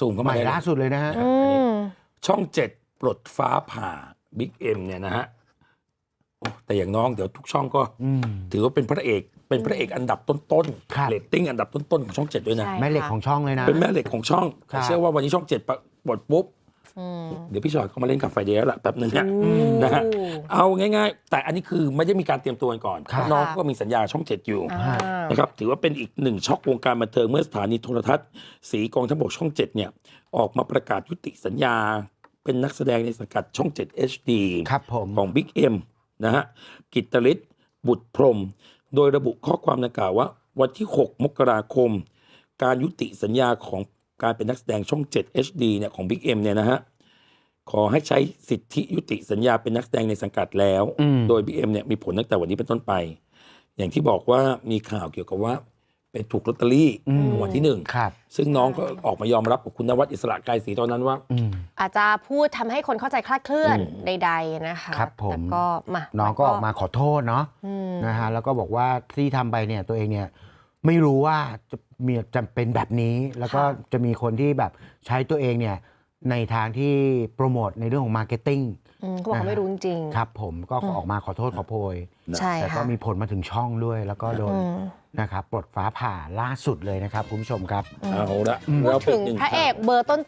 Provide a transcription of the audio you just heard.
ซูมเข้าใหมาม่ได้เลยล่าสุดเลยนะฮะอืมช่องเจ็ดปลดฟ้าผ่าบิ๊กเอ็มเนี่ยนะฮะโอ้แต่อย่างน้องเดี๋ยวทุกช่องก็อืมถือว่าเป็นพระเอกเป็นพระเอกอันดับต้นครับๆเรตติ้งอันดับต้นๆของช่องเจ็ดด้วยนะใช่แม่เหล็กของช่องเลยนะเป็นแม่เหล็กของช่องครับเชื่อว่าวันนี้ช่องเจ็ดปลดปุ๊บอืม เดี๋ยวพี่ชอยเขามาเล่นกับไฟเดย์แล้วล่ะแป๊บนึงนะอืมนะฮะเอาง่ายๆ แต่อันนี้คือไม่ได้มีการเตรียมตัวกันก่อนครับเพราะน้องก็มีสัญญาช่องเจ็ดอยู่อ่านะครับถือว่าเป็นอีกหนึ่งช็อกวงการบันเทิงเมื่อสถานีโทรทัศน์สีกองทัพบกช่องเจ็ดเนี่ยออกมาประกาศยุติสัญญา เป็นนักแสดงในสังกัดช่อง 7 HD ครับผมของ Big M นะฮะกิตตลิศบุตรพรหมโดยระบุข้อความดังกล่าวว่า วันที่ 6 มกราคม การยุติสัญญาของ การเป็นนักแสดงช่อง 7 HD เนี่ยของ Big M เนี่ยนะฮะขอให้ใช้สิทธิยุติสัญญาเป็นนักแสดงในสังกัดแล้วอืมโดย Big M เนี่ยมีผลตั้งแต่วันนี้เป็นต้นไป อย่างที่บอกว่ามีข่าวเกี่ยวกับว่าเป็นถูกลอตเตอรี่อืมรางวัลที่หนึ่งครับซึ่งน้องก็ออกมายอมรับกับคุณนวัดอิสระกายศรีตอนนั้นว่าอืมอาจจะพูดทำให้คนเข้าใจคลาดเคลื่อนอืมใดๆนะคะครับผมแต่ก็มาน้องก็ออกมาขอโทษเนาะอืมนะฮะแล้วก็บอกว่าที่ทำไปเนี่ยตัวเองเนี่ย ไม่รู้ว่าจะมีจะเป็นแบบนี้ แล้วก็ค่ะจะมีคนที่แบบใช้ตัวเองเนี่ยในทางที่โปรโมทในเรื่องของมาร์เก็ตติ้งอืมเขาบอกเขาไม่รู้จริงๆ ครับผมก็ออกมาขอโทษขอโพย ใช่แต่ก็ค่ะ มีผลมาถึงช่องด้วย แล้วก็โดนอืม นะครับปลดฟ้าผ่าล่าสุดเลยนะครับคุณผู้ชมครับ เอาละอืมแล้วเป็ถึนงหนึ่งพระเอกข่าวเบอร์ต้น